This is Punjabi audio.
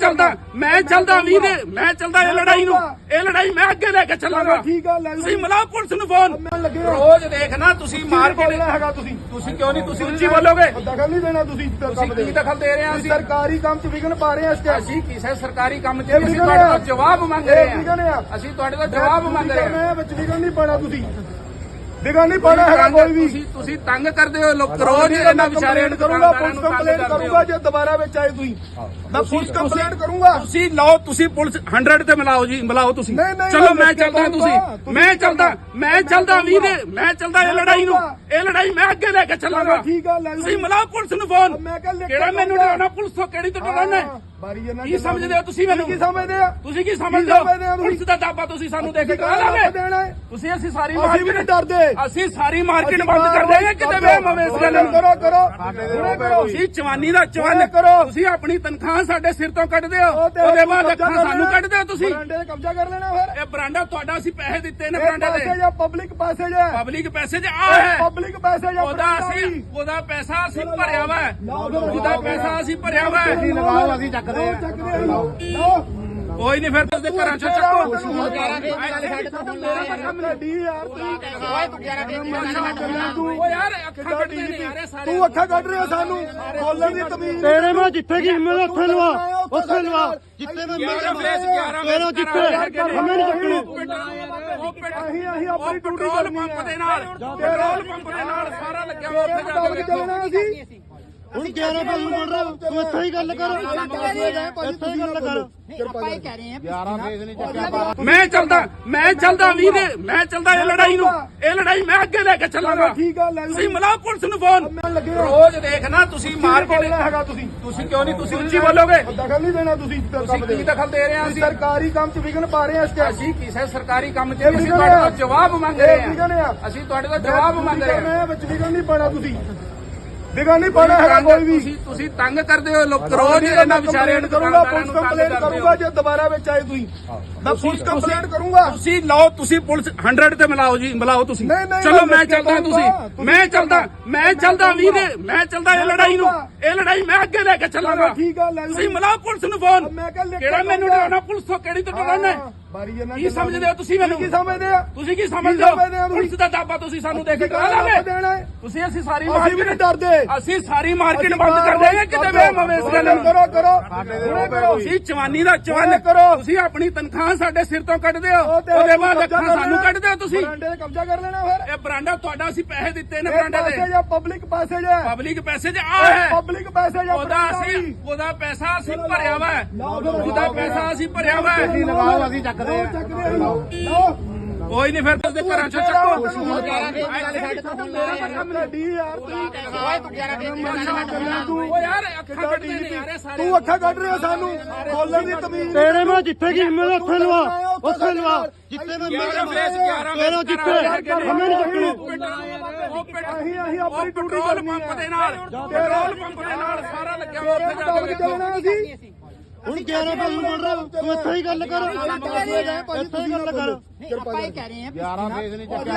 ਚੱਲਦਾ। ਮੈਂ ਚੱਲਦਾ ਵੀ ਨੇ ਮੈਂ ਚੱਲਦਾ ਇਹ ਲੜਾਈ ਨੂੰ। ਇਹ ਲੜਾਈ ਮੈਂ ਅੱਗੇ ਲੈ ਕੇ ਚੱਲਾਂਗਾ। ਠੀਕ ਆ ਲੈ ਲਓ। ਤੁਸੀਂ ਮਿਲਾਓ ਪੁਲਿਸ ਨੂੰ ਫੋਨ। ਰੋਜ਼ ਦੇਖਣਾ ਤੁਸੀਂ ਮਾਰ ਕੇ ਹੈਗਾ ਤੁਸੀਂ। ਤੁਸੀਂ ਕਿਉਂ ਨਹੀਂ? ਤੁਸੀਂ ਉੱਚੀ ਬੋਲੋਗੇ। ਦਖਲ ਨਹੀਂ ਦੇਣਾ ਤੁਸੀਂ ਤੁਸੀਂ ਕੀ ਦਖਲ ਦੇ ਰਹੇ ਆ ਅਸੀਂ ਸਰਕਾਰੀ ਕੰਮ 'ਚ ਵਿਘਨ ਪਾ ਰਹੇ ਆ ਇਸ ਟਾਈਮ ਅਸੀਂ ਕਿਸੇ ਸਰਕਾਰੀ ਕੰਮ 'ਚ ਅਸੀਂ ਤੁਹਾਡੇ ਆ। ਤੋਂ ਜਵਾਬ ਮੰਗ ਰਹੇ ਆ। ਅਸੀਂ ਤੁਹਾਡੇ ਤੋਂ ਜਵਾਬ ਮੰਗ ਰਹੇ ਹਾਂ। ਮੈਂ ਵਿੱਚ ਵਿਘਨ ਨਹੀਂ ਪਾਣਾ ਤੁਸੀਂ। ਵਿਘਨ ਨਹੀਂ ਪਾਣਾ ਹੈਗਾ ਕੋਈ ਵੀ। ਤੁਸੀਂ ਤੁਸੀਂ ਤੰਗ ਕਰਦੇ ਹੋ ਲੋਕ ਰੋਜ਼ ਇਹਨਾਂ ਵਿਚਾਰਿਆਂ ਨੂੰ ਕਰੂੰਗਾ ਪੁਲਿਸ ਕੰਪਲੇਂਟ ਕਰੂੰਗਾ ਜੇ ਦੁਬਾਰਾ ਵਿੱਚ ਆਏ ਤੁਸੀਂ। ਮੈਂ ਪੁਲਿਸ ਕੰਪਲੇਂਟ ਕਰੂੰਗਾ। ਤੁਸੀਂ ਲਓ ਤੁਸੀਂ ਪੁਲਿਸ 100 ਤੇ ਮਿਲਾਓ ਜੀ ਮਿਲਾਓ ਤੁਸੀਂ। ਚਲੋ ਮੈਂ ਚੱਲਦਾ। ਤੁਸੀਂ। ਮੈਂ ਚੱਲਦਾ ਮੈਂ ਚੱਲਦਾ ਵੀ ਨੇ ਮੈਂ ਚੱਲਦਾ ਇਹ ਲੜਾਈ ਨੂੰ। ਇਹ ਲੜਾਈ ਮੈਂ ਅੱਗੇ ਲੈ ਕੇ ਚੱਲਾਂਗਾ। ਤੁਸੀਂ ਮਿਲਾਓ ਪੁਲਿਸ ਨੂੰ ਫੋਨ ਕਿਹੜਾ ਮੈਨੂੰ। ਡਰਾਉਣਾ ਪੁਲਿਸ ਤੋਂ ਕਿਹੜੀ ਤੋਂ ਡਰਾਉਣਾ? ਹੈ? ਬਾਰੀ ਕੀ ਸਮਝਦੇ ਹੋ ਤੁਸੀਂ ਮੈਨੂੰ? ਕੀ ਸਮਝਦੇ ਆ ਤੁਸੀਂ ਕੀ ਸਮਝਦੇ ਹੋ? ਹੋ? ਪੁਲਿਸ ਦਾ ਦਾਬਾ ਤੁਸੀਂ ਸਾਨੂੰ ਦੇ ਕੇ ਕਰਾ ਹੈ? ਤੁਸੀਂ ਅਸੀਂ ਸਾਰੀ ਅਸੀਂ ਵੀ ਨਹੀਂ ਮਾਰਕੀਟ ਡਰਦੇ। ਅਸੀਂ ਸਾਰੀ ਮਾਰਕੀਟ ਬੰਦ ਕਰ ਦੇਗੇ ਕਿਤੇ ਵੇ ਮਵੇਂ ਇਸ ਗੱਲ ਨੂੰ। ਕਰੋ ਕਰੋ। ਤੁਸੀਂ ਚਵਾਨੀ ਦਾ ਚਵਨ ਕਰੋ। ਤੁਸੀਂ ਆਪਣੀ ਤਨਖਾਹ ਸਾਡੇ ਸਿਰ ਤੋਂ ਕੱਢਦੇ ਹੋ। ਉਹਦੇ ਬਾਅਦ ਅੱਖਾਂ ਸਾਨੂੰ। ਕੱਢਦੇ ਹੋ ਤੁਸੀਂ। ਬਰਾਂਡੇ ਤੇ ਕਬਜ਼ਾ ਕਰ ਲੈਣਾ ਫਿਰ। ਇਹ ਬਰਾਂਡਾ ਤੁਹਾਡਾ ਅਸੀਂ ਪੈਸੇ ਦਿੱਤੇ ਨੇ ਬਰਾਂਡੇ ਪਾਸੇ ਦੇ ਜਾਂ ਪਬਲਿਕ ਪਾਸੇ ਜਾਂ? ਪਬਲਿਕ ਪੈਸੇ 'ਚ ਆ ਹੈ। ਪਬਲਿਕ ਪੈਸੇ ਜਾਂ ਉਹਦਾ ਅਸੀਂ ਉਹਦਾ ਪੈਸਾ ਅਸੀਂ ਭਰਿਆ ਵਾ। ਹੈ। ਉਹਦਾ ਪੈਸਾ ਅਸੀਂ ਭਰਿਆ ਵਾ। ਹੈ। ਲਗਾਓ ਅਸੀਂ ਚੱਕਦੇ ਆ ਚੱਕਦੇ ਆ। ਲਓ। ਕੋਈ ਨਹੀਂ ਫਿਰ ਤੁਸੀਂ ਘਰਾਂ 'ਚੋਂ ਚੱਕੋ। ਤੂੰ ਯਾਰ। ਅੱਖਾਂ ਕੱਢਦੇ ਨੇ ਯਾਰ ਇਹ ਸਾਰੇ। ਤੂੰ ਅੱਖਾਂ ਕੱਢ ਰਿਹਾ ਸਾਨੂੰ। ਬੋਲਣ ਦੀ ਤਮੀਜ਼। ਤੇਰੇ ਮੈਂ ਜਿੱਥੇ ਕੀ ਹਿੰਮਤ ਉੱਥੇ ਲਵਾ ਉੱਥੇ ਲਵਾ। ਜਿੱਥੇ ਮੈਂ 11 ਫੇਸ 11 ਤੇਰਾ ਜਿੱਥੇ ਹਮੇ ਨਹੀਂ ਚੱਕਣੀ। ਅਸੀਂ ਅਸੀਂ ਆਪਣੀ ਡਿਊਟੀ ਪੰਪ ਦੇ ਨਾਲ। ਪੈਟਰੋਲ ਪੰਪ ਦੇ ਨਾਲ ਸਾਰਾ ਲੱਗਿਆ ਹੋਇਆ ਉੱਥੇ ਜਾ ਕੇ ਅਸੀਂ ਹੁਣ 11 ਵਜੇ ਮੁੜ ਰਿਹਾ ਤੂੰ ਇੱਥੇ ਹੀ ਗੱਲ ਕਰ। ਇੱਥੇ ਹੀ ਗੱਲ ਕਰ। ਆਪਾਂ ਇਹ ਕਹਿ ਰਹੇ ਹਾਂ। ਮੈਂ ਚੱਲਦਾ ਮੈਂ ਚੱਲਦਾ ਵੀ ਨੇ ਮੈਂ ਚੱਲਦਾ ਇਹ ਲੜਾਈ ਨੂੰ। ਇਹ ਲੜਾਈ ਮੈਂ ਅੱਗੇ ਲੈ ਕੇ ਚੱਲਾਂਗਾ। ਠੀਕ ਆ ਲੈ। ਤੁਸੀਂ ਮਿਲਾਓ ਪੁਲਿਸ ਨੂੰ ਫੋਨ। ਰੋਜ਼ ਦੇਖਣਾ ਤੁਸੀਂ ਮਾਰ ਕੇ ਹੈਗਾ ਤੁਸੀਂ? ਤੁਸੀਂ ਕਿਉਂ ਨਹੀਂ ਤੁਸੀਂ ਉੱਚੀ ਬੋਲੋਗੇ? ਦਖਲ ਨਹੀਂ ਦੇਣਾ ਤੁਸੀਂ ਤੁਸੀਂ ਕੀ ਦਖਲ ਦੇ ਰਹੇ ਆ ਅਸੀਂ? ਸਰਕਾਰੀ ਕੰਮ 'ਚ ਵਿਘਨ ਪਾ ਰਹੇ ਆ ਅਸੀਂ ਕਿਸੇ ਸਰਕਾਰੀ ਕੰਮ 'ਚ ਨਹੀਂ, ਅਸੀਂ ਤੁਹਾਡੇ ਆ। ਤੋਂ ਜਵਾਬ ਮੰਗ ਰਹੇ ਆ। ਅਸੀਂ ਤੁਹਾਡੇ ਤੋਂ ਜਵਾਬ ਮੰਗ ਰਹੇ ਹਾਂ ਮੈਂ ਵਿੱਚ ਵਿਘਨ ਨਹੀਂ ਪਾਣਾ ਤੁਸੀਂ। ਵਿਘਨ ਨਹੀਂ ਪਾਣਾ ਹੈਗਾ ਕੋਈ ਵੀ। ਤੁਸੀਂ ਤੁਸੀਂ ਤੰਗ ਕਰਦੇ ਹੋ ਲੋਕ ਰੋਜ਼ ਇਹਨਾਂ ਵਿਚਾਰਿਆਂ ਨੂੰ ਕਰੂੰਗਾ ਪੁਲਿਸ ਕੰਪਲੇਂਟ ਕਰੂੰਗਾ ਜੇ ਦੁਬਾਰਾ ਵਿੱਚ ਆਏ ਤੁਸੀਂ। ਮੈਂ ਪੁਲਿਸ ਕੰਪਲੇਂਟ ਕਰੂੰਗਾ। ਤੁਸੀਂ ਲਓ ਤੁਸੀਂ ਪੁਲਿਸ 100 ਤੇ ਮਿਲਾਓ ਜੀ ਮਿਲਾਓ ਤੁਸੀਂ। ਚਲੋ ਮੈਂ ਚੱਲਦਾ। ਤੁਸੀਂ। ਮੈਂ ਚੱਲਦਾ ਮੈਂ ਚੱਲਦਾ ਵੀ ਨੇ ਮੈਂ ਚੱਲਦਾ ਇਹ ਲੜਾਈ ਨੂੰ। ਇਹ ਲੜਾਈ ਮੈਂ ਅੱਗੇ ਲੈ ਕੇ ਚੱਲਾਂਗਾ। ਤੁਸੀਂ ਮਿਲਾਓ ਪੁਲਿਸ ਨੂੰ ਫੋਨ ਕਿਹੜਾ ਮੈਨੂੰ। ਡਰਾਉਣਾ ਪੁਲਿਸ ਤੋਂ? ਕਿਹੜੀ ਤੋਂ ਡਰਾਉਣਾ? ਬਾਰੀ ਕੀ ਸਮਝਦੇ ਹੋ ਤੁਸੀਂ ਮੈਨੂੰ? ਕੀ ਸਮਝਦੇ ਆ? ਤੁਸੀਂ ਕੀ ਸਮਝਦੇ ਹੋ? ਪੁਲਿਸ ਦਾ ਦਾਬਾ ਤੁਸੀਂ ਸਾਨੂੰ ਦੇ ਕੇ ਕਰਾ ਹੈ। ਤੁਸੀਂ ਅਸੀਂ ਸਾਰੀ ਅਸੀਂ ਵੀ ਨਹੀਂ ਮਾਰਕੀਟ ਡਰਦੇ। ਅਸੀਂ ਸਾਰੀ ਮਾਰਕੀਟ ਬੰਦ ਕਰ ਦੇਗੇ ਕਿਤੇ ਵੇ ਮਵੇਂ ਇਸ ਗੱਲ ਨੂੰ ਕਰੋ ਕਰੋ। ਹੁਣੇ ਕਰੋ। ਤੁਸੀਂ ਚਵਾਨੀ ਦਾ ਚਵਨ ਕਰੋ। ਤੁਸੀਂ ਆਪਣੀ ਤਨਖਾਹ ਸਾਡੇ ਸਿਰ ਤੋਂ ਕੱਢਦੇ ਹੋ। ਉਹਦੇ ਬਾਅਦ ਅੱਖਾਂ ਸਾਨੂੰ। ਕੱਢਦੇ ਹੋ ਤੁਸੀਂ। ਬਰਾਂਡੇ ਤੇ ਕਬਜ਼ਾ ਕਰ ਲੈਣਾ ਫਿਰ। ਇਹ ਬਰਾਂਡਾ ਤੁਹਾਡਾ ਅਸੀਂ ਪੈਸੇ ਦਿੱਤੇ ਨੇ ਬਰਾਂਡੇ ਪਾਸੇ ਦੇ ਜਾਂ ਪਬਲਿਕ ਪਾਸੇ ਜਾਂ? ਪਬਲਿਕ ਪੈਸੇ 'ਚ ਆ ਹੈ। ਪਬਲਿਕ ਪੈਸੇ ਜਾਂ ਉਹਦਾ ਅਸੀਂ ਉਹਦਾ ਪੈਸਾ ਅਸੀਂ ਭਰਿਆ ਵਾ। ਉਹਦਾ ਪੈਸਾ ਅਸੀਂ ਭਰਿਆ ਵਾ। ਲਗਾਓ ਅਸੀਂ ਚੱਕਦੇ ਆ ਕੋਈ ਨਹੀਂ ਫਿਰ ਤੁਸੀਂ ਘਰਾਂ 'ਚੋਂ ਚੱਕੋ। ਤੂੰ। ਓ ਯਾਰ ਅੱਖਾਂ ਕੱਢਦੇ ਨੇ। ਯਾਰ ਇਹ ਸਾਰੇ ਤੂੰ ਅੱਖਾਂ ਕੱਢ ਰਿਹਾ ਸਾਨੂੰ। ਬੋਲਣ ਦੀ ਤਮੀਜ਼ ਤੇਰੇ ਮੈਂ ਜਿੱਥੇ ਕੀ ਹਿੰਮਤ ਉੱਥੇ ਲਵਾ। ਉੱਥੇ ਲਵਾ। ਜਿੱਥੇ ਮੈਂ 11 ਫੇਸ 11 ਤੇਰਾ ਜਿੱਥੇ ਹਮੇ ਨਹੀਂ ਚੱਕਣੀ। ਉਹ ਅਸੀਂ ਅਸੀਂ ਉਹ ਆਪਣੀ ਡਿਊਟੀ ਕਰਨੀ ਪੰਪ ਦੇ ਨਾਲ। ਪੈਟਰੋਲ ਪੰਪ ਦੇ ਨਾਲ ਸਾਰਾ ਲੱਗਿਆ ਹੋਇਆ ਉੱਥੇ ਜਾ ਕੇ ਅਸੀਂ। ਹੁਣ 11 ਵਜੇ ਮੁੜ ਰਿਹਾ ਤੂੰ ਇੱਥੇ ਹੀ ਗੱਲ ਕਰ। ਇੱਥੇ ਹੀ ਗੱਲ ਕਰ। ਆਪਾਂ ਇਹ ਕਹਿ ਰਹੇ ਹਾਂ